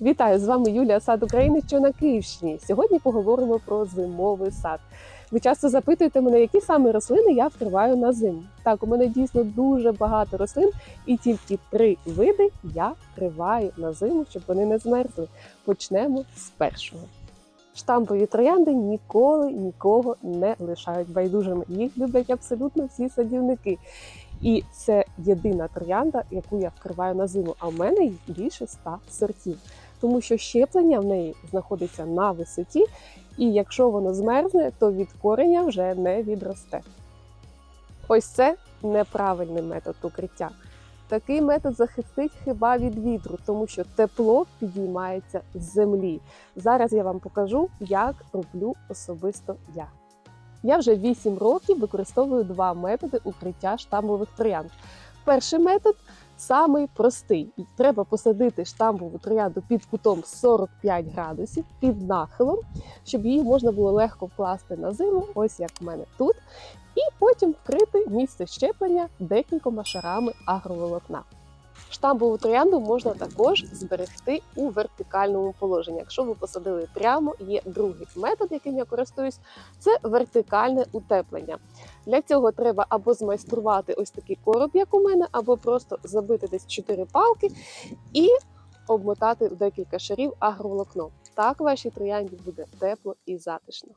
Вітаю з вами Юлія Сад України, що на Київщині. Сьогодні поговоримо про зимовий сад. Ви часто запитуєте мене, які саме рослини я вкриваю на зиму. Так, у мене дійсно дуже багато рослин, і тільки три види я вкриваю на зиму, щоб вони не змерзли. Почнемо з першого. Штампові троянди ніколи нікого не лишають байдужими. Їх люблять абсолютно всі садівники. І це єдина троянда, яку я вкриваю на зиму. А в мене їх більше ста сортів, тому що щеплення в неї знаходиться на висоті, і якщо воно змерзне, то від кореня вже не відросте. Ось це неправильний метод укриття. Такий метод захистить хіба від вітру, тому що тепло підіймається з землі. Зараз я вам покажу, як роблю особисто я. Я вже 8 років використовую два методи укриття штамбових троянд. Перший метод самий простий. Треба посадити штамбову троянду під кутом 45 градусів, під нахилом, щоб її можна було легко вкласти на зиму, ось як в мене тут, і потім вкрити місце щеплення декількома шарами агроволокна. Штамбову троянду можна також зберегти у вертикальному положенні. Якщо ви посадили прямо, є другий метод, яким я користуюсь, це вертикальне утеплення. Для цього треба або змайструвати ось такий короб, як у мене, або просто забити десь 4 палки і обмотати в декілька шарів агроволокно. Так вашій троянді буде тепло і затишно.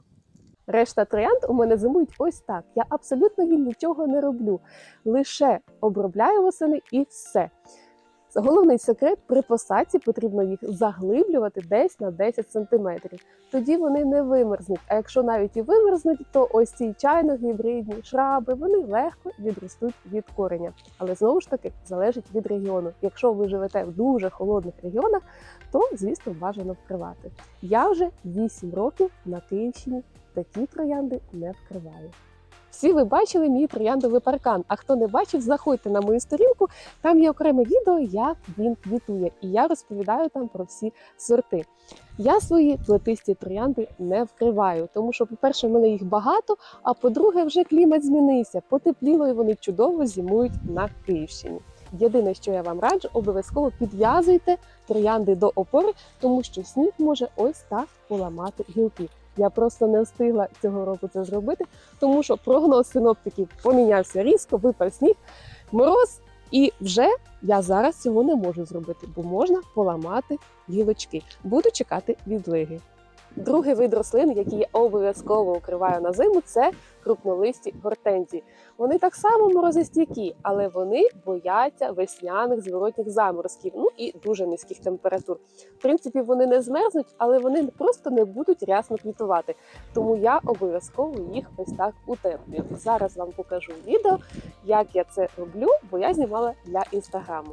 Решта троянд у мене зимують ось так. Я абсолютно їм нічого не роблю, лише обробляю восени і все. Головний секрет при посадці потрібно їх заглиблювати десь на 10 см. Тоді вони не вимерзнуть. А якщо навіть і вимерзнуть, то ось ці чайно-гібридні шраби вони легко відростуть від кореня. Але знову ж таки залежить від регіону. Якщо ви живете в дуже холодних регіонах, то звісно бажано вкривати. Я вже 8 років на Київщині такі троянди не вкриваю. Всі ви бачили мій трояндовий паркан. А хто не бачив, заходьте на мою сторінку. Там є окреме відео, як він квітує, і я розповідаю там про всі сорти. Я свої плетисті троянди не вкриваю, тому що, по-перше, в мене їх багато. А по-друге, вже клімат змінився. Потепліло і вони чудово зимують на Київщині. Єдине, що я вам раджу, обов'язково підв'язуйте троянди до опори, тому що сніг може ось так поламати гілки. Я просто не встигла цього року це зробити, тому що прогноз синоптиків помінявся різко, випав сніг, мороз, і вже я зараз цього не можу зробити, бо можна поламати гілочки. Буду чекати відлиги. Другий вид рослин, які я обов'язково укриваю на зиму, це крупнолисті гортензії. Вони так само морозостійкі, але вони бояться весняних зворотніх заморозків, ну і дуже низьких температур. В принципі, вони не змерзнуть, але вони просто не будуть рясно квітувати. Тому я обов'язково їх ось так утеплюю. Зараз вам покажу відео, як я це роблю, бо я знімала для інстаграму.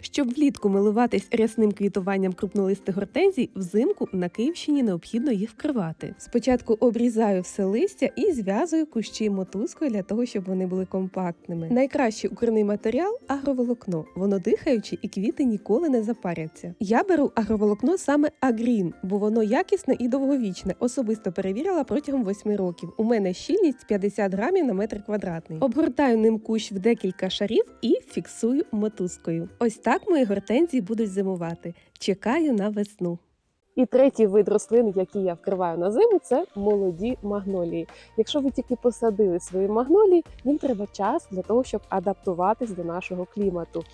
Щоб влітку милуватись рясним квітуванням крупнолистих гортензій, взимку на Київщині необхідно їх вкривати. Спочатку обрізаю все листя і зв'язую кущі мотузкою для того, щоб вони були компактними. Найкращий укривний матеріал агроволокно. Воно дихаюче і квіти ніколи не запаряться. Я беру агроволокно саме Агрін, бо воно якісне і довговічне. Особисто перевірила протягом 8 років. У мене щільність 50 грамів на метр квадратний. Обгортаю ним кущ в декілька шарів і фіксую мотузкою. Ось так мої гортензії будуть зимувати. Чекаю на весну. І третій вид рослин, який я вкриваю на зиму, це молоді магнолії. Якщо ви тільки посадили свої магнолії, їм треба час для того, щоб адаптуватись до нашого клімату.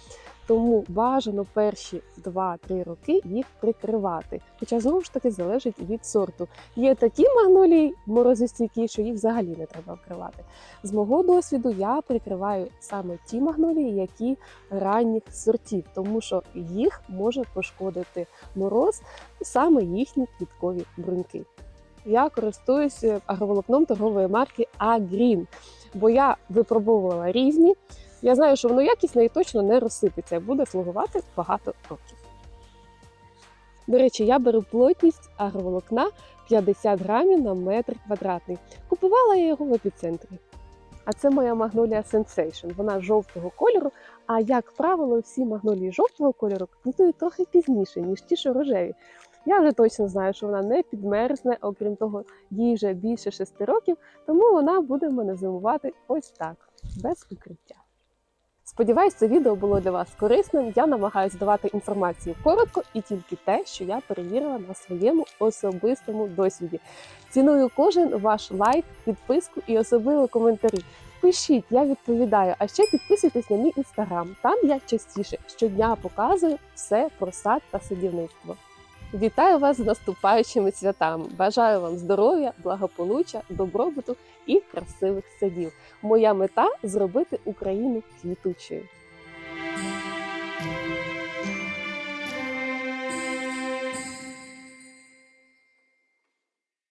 Тому бажано перші 2-3 роки їх прикривати. Хоча знову ж таки залежить від сорту. Є такі магнолії морозостійкі, що їх взагалі не треба вкривати. З мого досвіду я прикриваю саме ті магнолії, які ранніх сортів, тому що їх може пошкодити мороз саме їхні квіткові бруньки. Я користуюся агроволокном торгової марки Агрін, бо я випробовувала різні. Я знаю, що воно якісне і точно не розсипеться, буде слугувати багато років. До речі, я беру плотність агроволокна 50 грамів на метр квадратний. Купувала я його в епіцентрі. А це моя магнолія Sensation. Вона жовтого кольору. А як правило, всі магнолії жовтого кольору квітують трохи пізніше, ніж ті, що рожеві. Я вже точно знаю, що вона не підмерзне, окрім того, їй вже більше 6 років, тому вона буде в мене зимувати ось так, без укриття. Сподіваюсь, це відео було для вас корисним. Я намагаюся давати інформацію коротко і тільки те, що я перевірила на своєму особистому досвіді. Ціную кожен ваш лайк, підписку і особливо коментарі. Пишіть, я відповідаю. А ще підписуйтесь на мій інстаграм. Там я частіше щодня показую все про сад та садівництво. Вітаю вас з наступаючими святами! Бажаю вам здоров'я, благополуччя, добробуту і красивих садів. Моя мета зробити Україну квітучою.